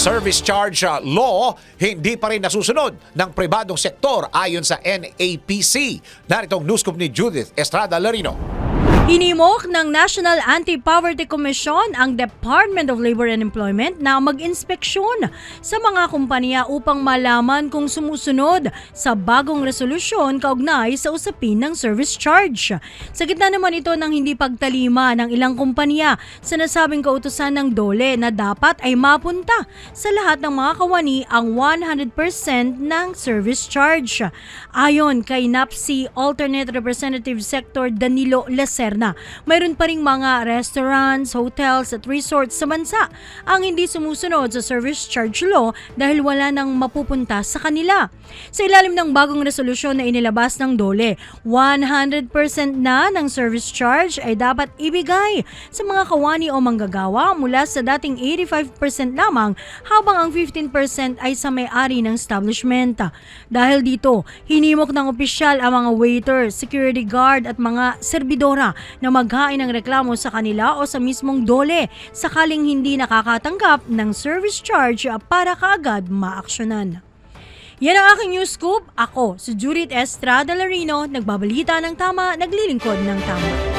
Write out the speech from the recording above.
service charge uh, law hindi pa rin nasusunod ng pribadong sektor ayon sa NAPC. Naritong news ni Judith Estrada Larino. Hinimok ng National Anti-Poverty Commission ang Department of Labor and Employment na mag-inspeksyon sa mga kumpanya upang malaman kung sumusunod sa bagong resolusyon kaugnay sa usapin ng service charge. Sa gitna naman ito ng hindi pagtalima ng ilang kumpanya sa nasabing kautusan ng DOLE na dapat ay mapunta sa lahat ng mga kawani ang 100% ng service charge. Ayon kay NAPSI Alternate Representative Sector Danilo Lacerna, mayroon pa ring mga restaurants, hotels at resorts sa bansa ang hindi sumusunod sa service charge law dahil wala nang mapupunta sa kanila. Sa ilalim ng bagong resolusyon na inilabas ng DOLE, 100% na ng service charge ay dapat ibigay sa mga kawani o manggagawa mula sa dating 85% lamang habang ang 15% ay sa may-ari ng establishment. Dahil dito, hinimok ng opisyal ang mga waiter, security guard at mga serbidora na maghain ng reklamo sa kanila o sa mismong dole sakaling hindi nakakatanggap ng service charge para kaagad maaksyonan. Yan ang aking news scoop. Ako, si Judith Estrada Larino, nagbabalita ng tama, naglilingkod ng tama.